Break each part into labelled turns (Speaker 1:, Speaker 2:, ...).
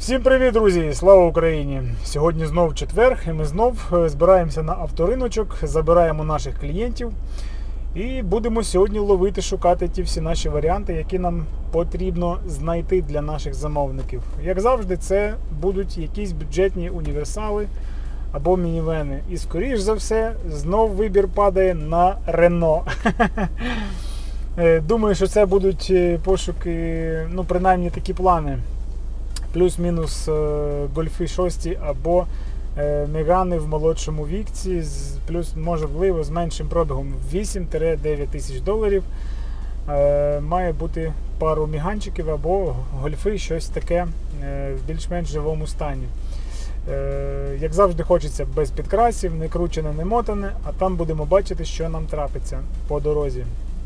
Speaker 1: Всім привіт, друзі! Слава Україні! Сьогодні знов четвер, і ми знов е, збираємося на авториночок, забираємо наших клієнтів і будемо сьогодні ловити, шукати ті всі наші варіанти, які нам потрібно знайти для наших замовників. Як завжди, це будуть якісь бюджетні універсали або мінівени. І скоріш за все, знов вибір падає на Рено. Е, Думаю, що це будуть е, пошуки, ну, принаймні такі плани плюс-мінус е, гольфи 6 або е, мегани в молодшому вікці, плюс можливо з меншим пробігом 8-9 тисяч доларів. Е, Має бути пару міганчиків або гольфи, щось таке в більш-менш живому стані. Як завжди, хочеться без підкрасів, не кручене, не мотане, а там будемо бачити, що нам трапиться по дорозі.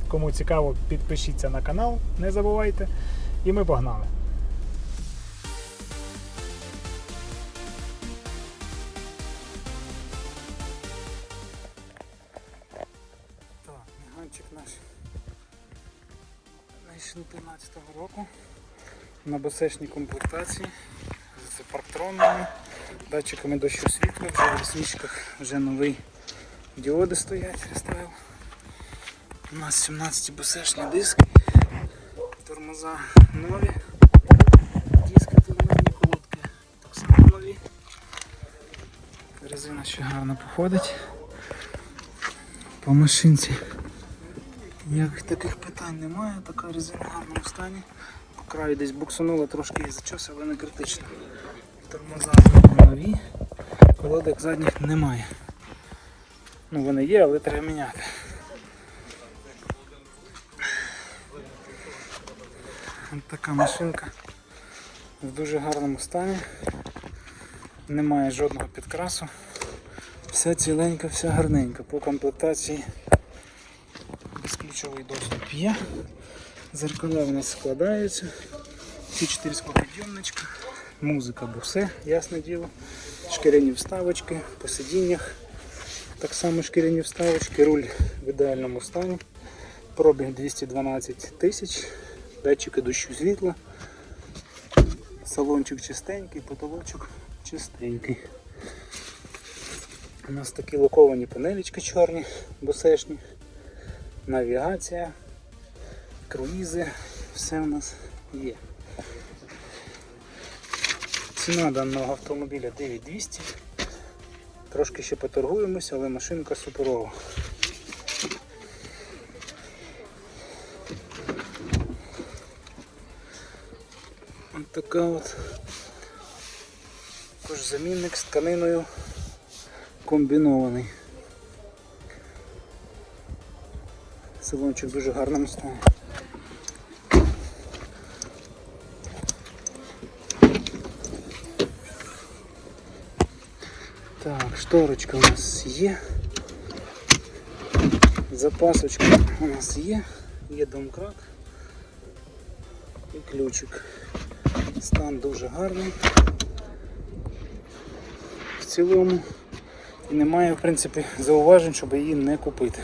Speaker 1: Кому цікаво, підпишіться на канал, не забувайте. І ми погнали. 2013 року на басечній комплектації з парктронами, датчиками дощу світла, вже в лісничках вже нові діоди стоять, рестайл. У нас 17 басешні диски, тормоза нові, диски тормозні колодки так само нові. Резина ще гарно походить по машинці. Ніяких таких питань немає, така резина в гарному стані. По краю десь буксанула трошки і зачос, але не критично. Тормоза нові, колодок задніх немає. Ну вони є, але треба міняти. Така машинка в дуже гарному стані. Немає жодного підкрасу. Вся ціленька, вся гарненька. По комплектації безключовий доступ є. Зеркала в нас складаються. Ці 4 склопідйомничка. Музика бусе, ясне діло. Шкіряні вставочки по сидіннях. Так само шкіряні вставочки, руль в ідеальному стані. Пробіг 212 тисяч, датчики дощу світла. Салончик чистенький, потолочок чистенький. У нас такі лаковані панелечки чорні, босешні, навігація, круїзи, все у нас є. Ціна даного автомобіля 9200. Трошки ще поторгуємося, але машинка суперова. Ось така от також замінник з тканиною комбінований. Салончик в дуже гарному стані. Так, шторочка у нас є. Запасочка у нас є, є домкрат і ключик. Стан дуже гарний. В цілому і немає в принципі зауважень, щоб її не купити.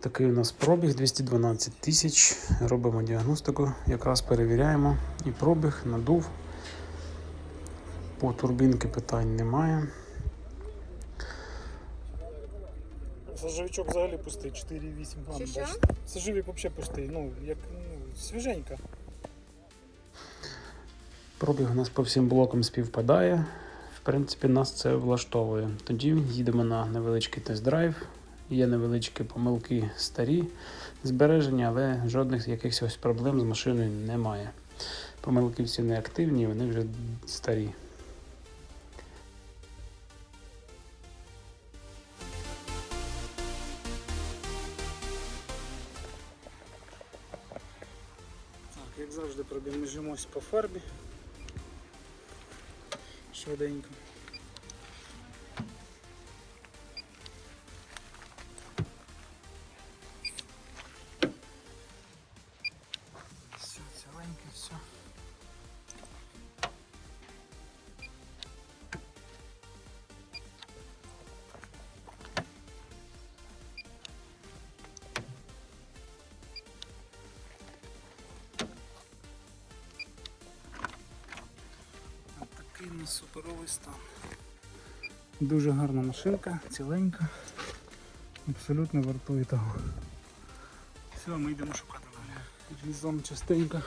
Speaker 1: Такий у нас пробіг 212 тисяч. Робимо діагностику, якраз перевіряємо і пробіг, надув. По турбінки питань немає. Сажовичок взагалі пустий, 4,8 грам. Сажовик взагалі пустий, ну, як ну, свіженька. Пробіг у нас по всім блокам співпадає. В принципі, нас це влаштовує. Тоді їдемо на невеличкий тест-драйв. Є невеличкі помилки старі збереження, але жодних якихось проблем з машиною немає. Помилки всі неактивні, вони вже старі. Так, як завжди, пробіжимось по фарбі. Швиденько. Суперовий стан. Дуже гарна машинка, ціленька. Абсолютно вартує того. Все, ми йдемо шукати далі. Візом частенько.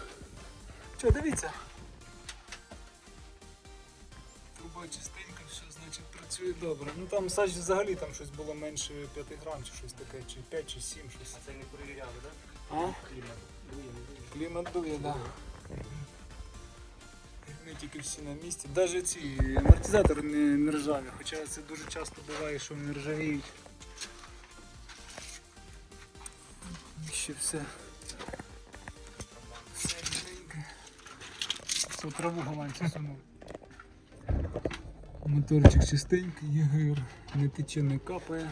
Speaker 1: Що, дивіться? Труба частенько, все значить працює добре. Ну там Сач взагалі там щось було менше 5 грам чи щось таке, чи 5 чи 7 щось.
Speaker 2: Це не перевіряли, так?
Speaker 1: А?
Speaker 2: Клімат. Дує, не дує.
Speaker 1: Клімат дує, так. Не тільки всі на місці. Навіть ці амортизатори не, не ржаві, хоча це дуже часто буває, що вони ржавіють. Ще все. Все рівненьке. В траву голландці сунув. Моторчик чистенький, ЄГР, не тече, не капає.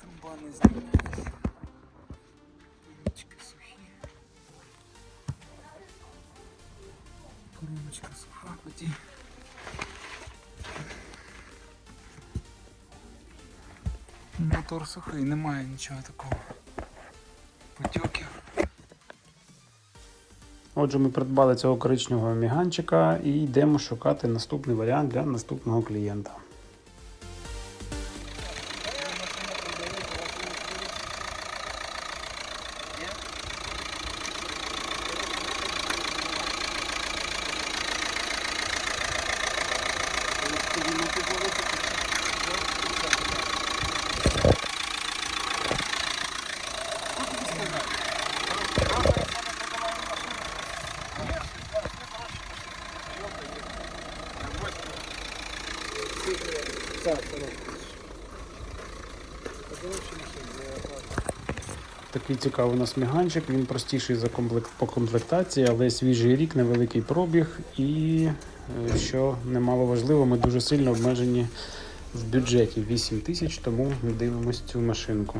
Speaker 1: Труба не знімається. Мотор сухий, немає нічого такого. Потьоків.
Speaker 3: Отже, ми придбали цього коричневого міганчика і йдемо шукати наступний варіант для наступного клієнта. Такий цікавий у нас міганчик, він простіший за комплект, по комплектації, але свіжий рік, невеликий пробіг і, е, що немало важливо, ми дуже сильно обмежені в бюджеті 8 тисяч, тому ми дивимося цю машинку.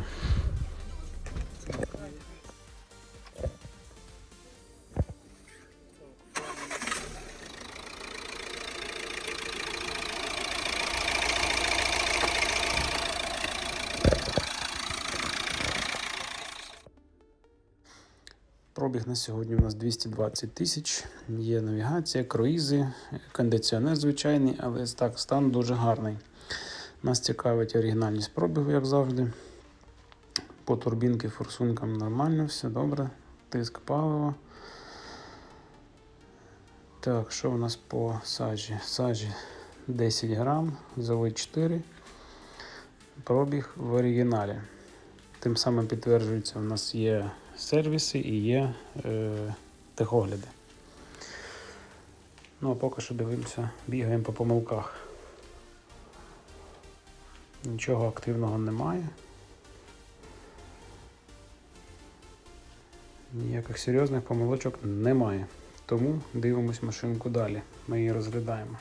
Speaker 3: Пробіг на сьогодні у нас 220 тисяч. Є навігація, круїзи, кондиціонер звичайний, але так, стан дуже гарний. Нас цікавить оригінальність пробігу, як завжди. По турбінки, форсункам нормально, все добре. Тиск палива. Так, що у нас по сажі? Сажі 10 грам, золи 4. Пробіг в оригіналі. Тим самим підтверджується, у нас є сервіси і є е, техогляди. Ну а поки що дивимося, бігаємо по помилках. Нічого активного немає. Ніяких серйозних помилочок немає. Тому дивимось машинку далі. Ми її розглядаємо.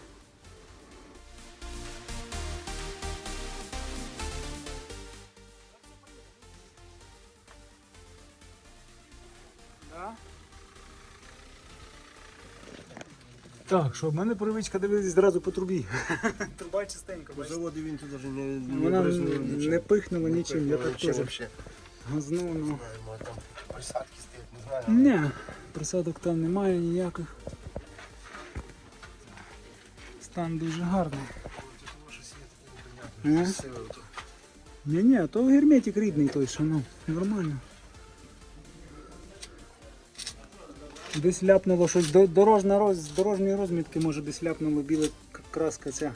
Speaker 1: Так, що в мене привичка дивитися зразу по трубі. Труба чистенька,
Speaker 2: По заводу він тут навіть не, не
Speaker 1: Вона не, пихнула нічим, я так теж
Speaker 2: вообще.
Speaker 1: газну.
Speaker 2: Не
Speaker 1: Ну.
Speaker 2: знаю, може там присадки стоять, не знаю.
Speaker 1: Ні, присадок там немає ніяких. Стан дуже гарний.
Speaker 2: Того, що світ, непонятно.
Speaker 1: Ага.
Speaker 2: Сили оті.
Speaker 1: Ні, ні, то герметик рідний той, що ну, нормально. Десь ляпнуло щось, дорожна роз, з дорожньої розмітки, може десь ляпнуло біла краска ця.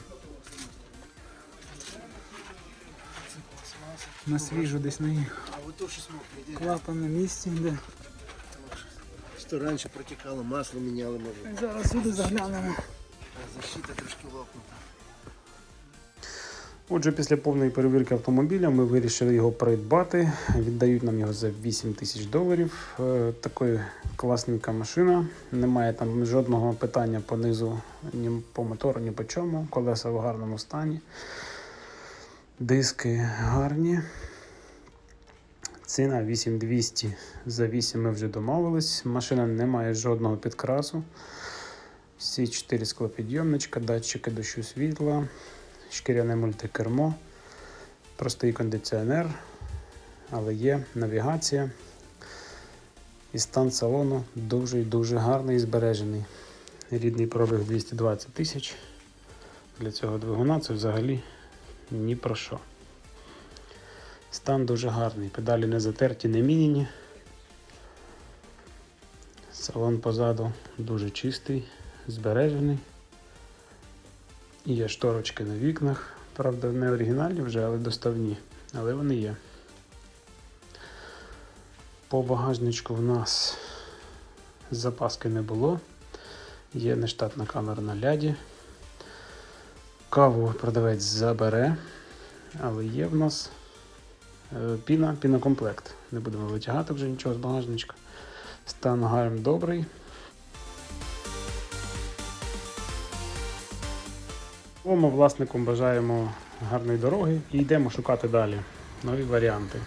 Speaker 1: На свіжу десь наїхав.
Speaker 2: А от то щось мокре, де?
Speaker 1: Клапан на місці, де.
Speaker 2: Що раніше протікало, масло міняли, може.
Speaker 1: Зараз сюди заглянемо.
Speaker 2: Защита трошки лопнута.
Speaker 3: Отже, після повної перевірки автомобіля ми вирішили його придбати. Віддають нам його за 8 тисяч доларів. Е, Такої класненька машина. Немає там жодного питання по низу, ні по мотору, ні по чому. Колеса в гарному стані. Диски гарні. Ціна 8200 за 8 ми вже домовились. Машина не має жодного підкрасу. Всі 4 склопідйомничка, датчики дощу світла, шкіряне мультикермо, простий кондиціонер, але є навігація. І стан салону дуже і дуже гарний і збережений. Рідний пробіг 220 тисяч. Для цього двигуна це взагалі ні про що. Стан дуже гарний. Педалі не затерті, не міняні. Салон позаду дуже чистий, збережений. Є шторочки на вікнах. Правда, не оригінальні вже, але доставні. Але вони є. По багажничку в нас запаски не було. Є нештатна камера на ляді. Каву продавець забере, але є в нас е, піна, пінокомплект. Не будемо витягати вже нічого з багажничка. Стан гарм добрий. Ми власникам бажаємо гарної дороги і йдемо шукати далі нові варіанти.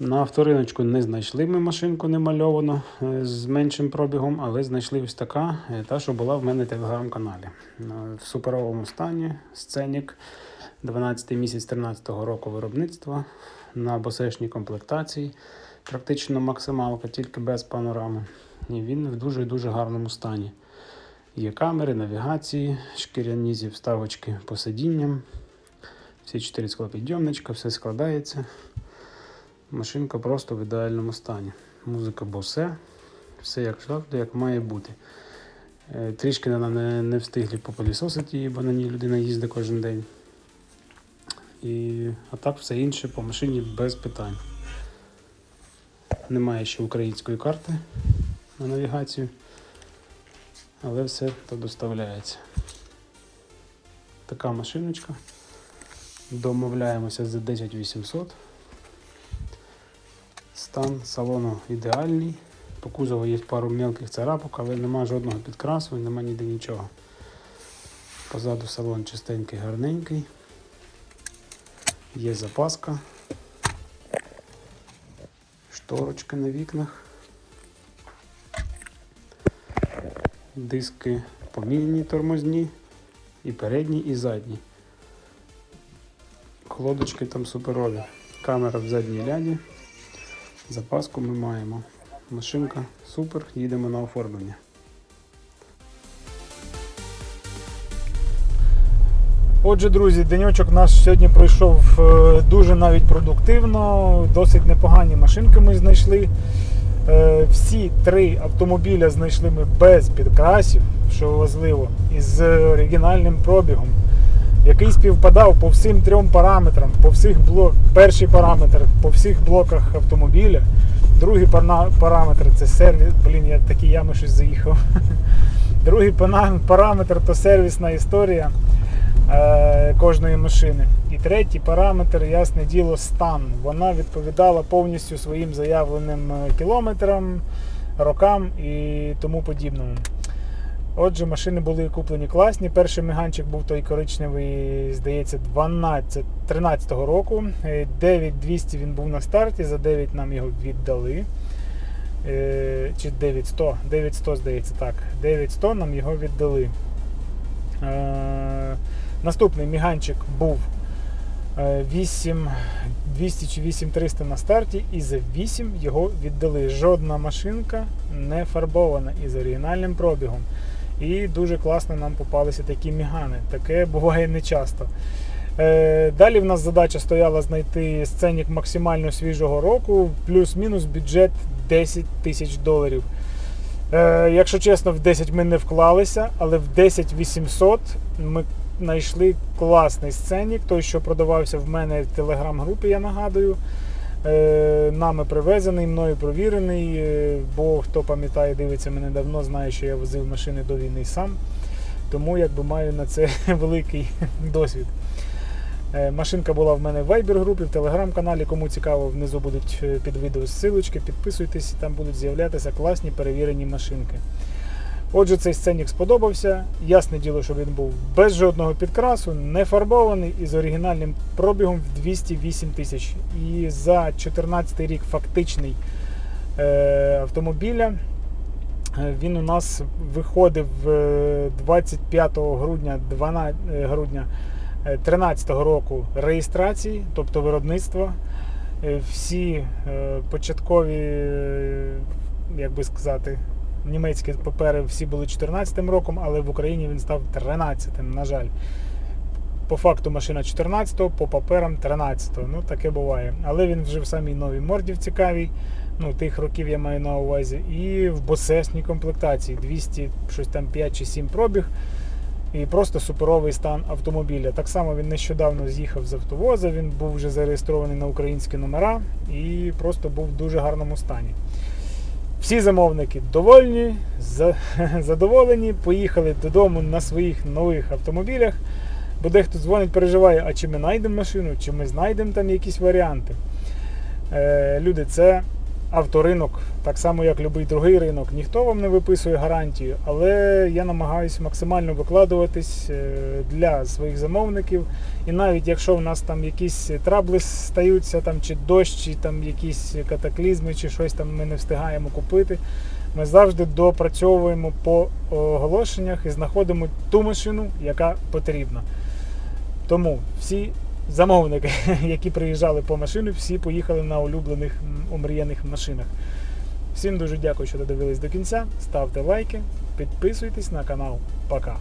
Speaker 3: На авториночку не знайшли ми машинку немальовану е, з меншим пробігом, але знайшли ось така, е, та, що була в мене в телеграм-каналі. Е, В суперовому стані сценік 12 місяць 13 року виробництва на босешній комплектації. Практично максималка, тільки без панорами. І він в дуже дуже гарному стані. Є камери, навігації, шкіряні зі вставочки по сидінням. Всі чотири склопідйомничка, все складається. Машинка просто в ідеальному стані. Музика босе, все як завжди, як має бути. Е, Трішки не, не встигли попилісосити її, бо на ній людина їздить кожен день. І, а так все інше по машині без питань. Немає ще української карти на навігацію, але все то доставляється. Така машиночка. Домовляємося за 10 800. Стан салону ідеальний. По кузову є пару мелких царапок, але нема жодного підкрасу нема ніде нічого. Позаду салон чистенький, гарненький. Є запаска. Шторочки на вікнах. Диски поміняні тормозні. І передні, і задні. Колодочки там суперові. Камера в задній ляді. Запаску ми маємо. Машинка супер, їдемо на оформлення.
Speaker 1: Отже, друзі, денечок наш сьогодні пройшов е, дуже навіть продуктивно. Досить непогані машинки ми знайшли. Е, Всі три автомобіля знайшли ми без підкрасів, що важливо, із оригінальним пробігом, який співпадав по всім трьом параметрам, по всіх блок, перший параметр по всіх блоках автомобіля. Другий параметр це сервіс. Блін, я такі ями щось заїхав. Другий параметр то сервісна історія кожної машини. І третій параметр, ясне діло, стан. Вона відповідала повністю своїм заявленим е, кілометрам, рокам і тому подібному. Отже, машини були куплені класні. Перший меганчик був той коричневий, здається, 12 13-го року. Е, 9200 він був на старті, за 9 нам його віддали. Е, Чи 9100, 9100, здається, так. 9100 нам його віддали. Е, Наступний міганчик був е, 8 200 чи 8300 на старті, і за 8 його віддали. Жодна машинка не фарбована і з оригінальним пробігом. І дуже класно нам попалися такі мігани. Таке буває не часто. Е, Далі в нас задача стояла знайти сценік максимально свіжого року, плюс-мінус бюджет 10 тисяч доларів. Е, якщо чесно, в 10 ми не вклалися, але в 10 800 ми знайшли класний сценік, той, що продавався в мене в телеграм-групі, я нагадую. Е, нами привезений, мною провірений. е, бо хто пам'ятає, дивиться мене давно, знає, що я возив машини до війни сам. Тому якби маю на це великий досвід. Е, Машинка була в мене в Viber групі, в телеграм-каналі. Кому цікаво, внизу будуть під відео ссылочки, підписуйтесь, там будуть з'являтися класні перевірені машинки. Отже, цей сценік сподобався. Ясне діло, що він був без жодного підкрасу, не фарбований і з оригінальним пробігом в 208 тисяч. І за 2014 рік фактичний е, автомобіля е, він у нас виходив е, 25 грудня, 12 грудня 13-го року реєстрації, тобто виробництва. Е, Всі е, початкові, е, як би сказати, німецькі папери всі були 14-м роком, але в Україні він став 13-м, на жаль. По факту машина 14-го, по паперам 13-го. Ну, таке буває. Але він вже в самій новій морді в цікавій. Ну, тих років я маю на увазі. І в босесній комплектації 200, щось там 5 чи 7 пробіг. І просто суперовий стан автомобіля. Так само він нещодавно з'їхав з автовоза, він був вже зареєстрований на українські номера і просто був в дуже гарному стані. Всі замовники довольні, задоволені, поїхали додому на своїх нових автомобілях. Бо дехто дзвонить, переживає, а чи ми знайдемо машину, чи ми знайдемо там якісь варіанти. Е, люди, це авторинок, так само як будь-який другий ринок. Ніхто вам не виписує гарантію, але я намагаюся максимально викладуватись е, для своїх замовників. І навіть якщо в нас там якісь трабли стаються, там, чи дощ, чи там якісь катаклізми, чи щось там ми не встигаємо купити, ми завжди допрацьовуємо по оголошеннях і знаходимо ту машину, яка потрібна. Тому всі замовники, які приїжджали по машину, всі поїхали на улюблених омріяних машинах. Всім дуже дякую, що додивились до кінця. Ставте лайки, підписуйтесь на канал. Пока.